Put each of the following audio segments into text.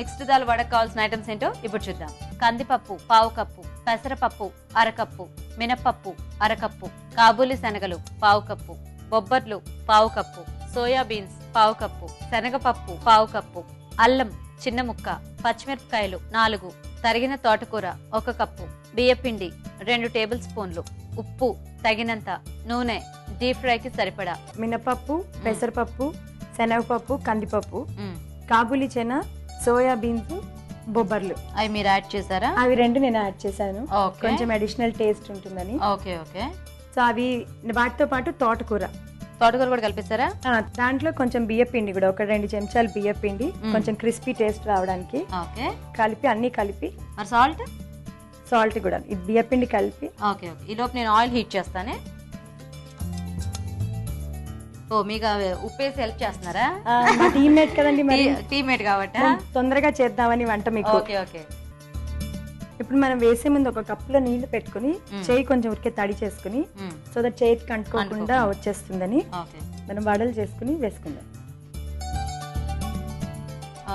Mixed dal వడకు కావాల్సిన items ఏంటో ఇప్పుడు చూద్దాం. కందిపప్పు పావు కప్పు పెసరపప్పు అరకప్పు మినప్పప్పు అరకప్పు కాబూలి శనగలు పావు కప్పు బొబ్బర్లు పావు కప్పు సోయా బీన్స్ పావు కప్పు శనగపప్పు పావు కప్పు అల్లం చిన్న ముక్క పచ్చిమిరపకాయలు నాలుగు తరిగిన తోటకూర ఒక కప్పు బియ్యపిండి రెండు టేబుల్ స్పూన్లు ఉప్పు తగినంత నూనె డీప్ ఫ్రైకి సరిపడా. మినపప్పు పెసరపప్పు శనగపప్పు కందిపప్పు. కాబూలి చెన సోయా బీన్స్ బొబ్బర్లు. అవి మీరు యాడ్ చేశారా? అవి రెండు నేను యాడ్ చేశాను. ఓకే. కొంచెం అడిషనల్ టేస్ట్ ఉంటుందని. Okay okay. సో అవి వాటితో పాటు తోటకూర. తోటకూర కూడా కలిపేశారా? ఆ, దాంట్లో కొంచెం బియ్య పిండి కూడా ఒక రెండు చెంచాలు బియ్య పిండి. కొంచెం క్రిస్పీ టేస్ట్ రావడానికి ఓకే. కలిపి అన్ని కలిపి మరి సాల్ట్ సాల్ట్ కూడా ఇది బియ్య పిండి కలిపి. Okay okay. ఈ లోపు నేను ఆయిల్ హీట్ చేస్తానే. ఓ మీకు ఉప్పేసి హెల్ప్ చేస్తున్నారా? మా టీమ్మేట్ కదండి మరి. టీమేట్ కాబట్టి? తొందరగా చేద్దామని వంట మీకు. Okay okay. ఇప్పుడు మనం వేసే ముందు ఒక కప్పులో నీళ్ళు పెట్టుకుని. చేయి కొంచెం ఉరికే తడి చేసుకుని. సో దట్ చేతికి అంటుకోకుండా. వచ్చేస్తుందని మనం వడలు చేసుకుని వేసుకుందాం.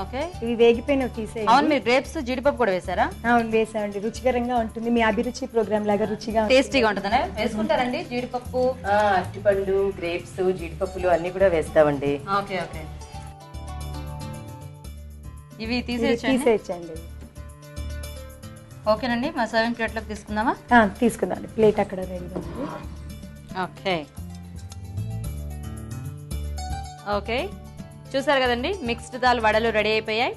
ఓకే. ఇవి వేగిపోయినవి అవును తీసేయండి మీరు గ్రేప్స్ జీడిపప్పు కూడా వేసారా? అవును వేసామండి. రుచికరంగా ఉంటుంది. మీ అభిరుచి ప్రోగ్రామ్ లాగా రుచిగా ఉంటుంది. టేస్టీగా ఉంటుందా వేసుకుంటారండి జీడిపప్పు? అరటిపండు గ్రేప్స్ జీడిపప్పులు అన్ని కూడా వేస్తామండి. Okay okay. ఇవి తీసేయచ్చండి? ఓకేనండి మా సర్వింగ్ ప్లేట్లోకి తీసుకుందామా? తీసుకుందాం ప్లేట్ అక్కడ రెడీగా ఉంది. ఓకే. ఓకే. చూసారు కదండి? మిక్స్డ్ దాల్ వడలు రెడీ అయిపోయాయి.